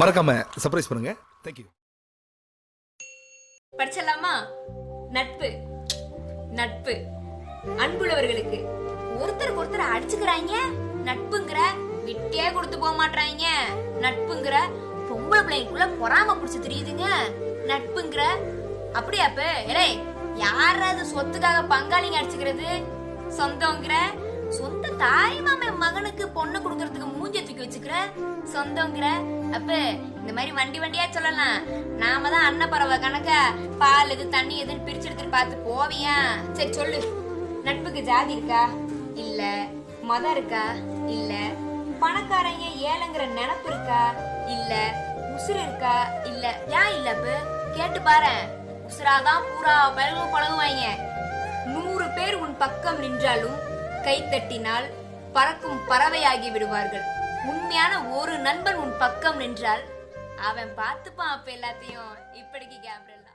மறக்காம சர்ப்ரைஸ் பண்ணுங்க. தேங்க்யூ படிச்சிடலாமா? நட்பு. நட்பு. அன்புள்ளவர்களுக்கு ஒருத்தருக்கு ஒருத்தர் அடிச்சுக்கிறாங்க நட்புங்கிற விட்டே கொடுத்து போக மாட்டாங்க நட்புங்கிற பொம்பளை பிள்ளைங்களுக்குள்ள பொறாம புடிச்சு தெரியுதுங்க. நட்புங்கிற அப்படியா அப்ப ஏலே யாராவது சொத்துக்காக பங்காளிங்க அடிச்சுக்கிறது? சொந்தங்கிற சொந்த தாய் மாமன் மகனுக்கு பொண்ணு கொடுக்கறதுக்கு சொந்தங்கிற? அப்ப இந்த மாதிரி வண்டி வண்டியா சொல்லலாம். நாம தான் அன்னப்பறவை கணக்க பால் எது தண்ணி எதுன்னு பிரிச்சு எடுத்துட்டு பார்த்து போவியா? சரி சொல்லு. நட்புக்கு ஜாதி இருக்கா? இல்ல. மதம் இருக்கா? இல்ல. பணக்காரங்க ஏழைங்கிற நினப்பு இருக்கா? இல்ல. உசுறு இருக்கா? இல்ல. ஏன் இல்ல அப்ப? கேட்டு பாரு உசுராதான் பூரா பழகு பழகுவாங்க நூறு பேர் உன் பக்கம் நின்றாலும் கைத்தட்டினால் பறக்கும் பறவையாகி விடுவார்கள். உண்மையான ஒரு நண்பன் உன் பக்கம் நின்றால் அவன் பார்த்துப்பான் அப்ப எல்லாத்தையும். இப்படிக்கு கேப்ரல்லா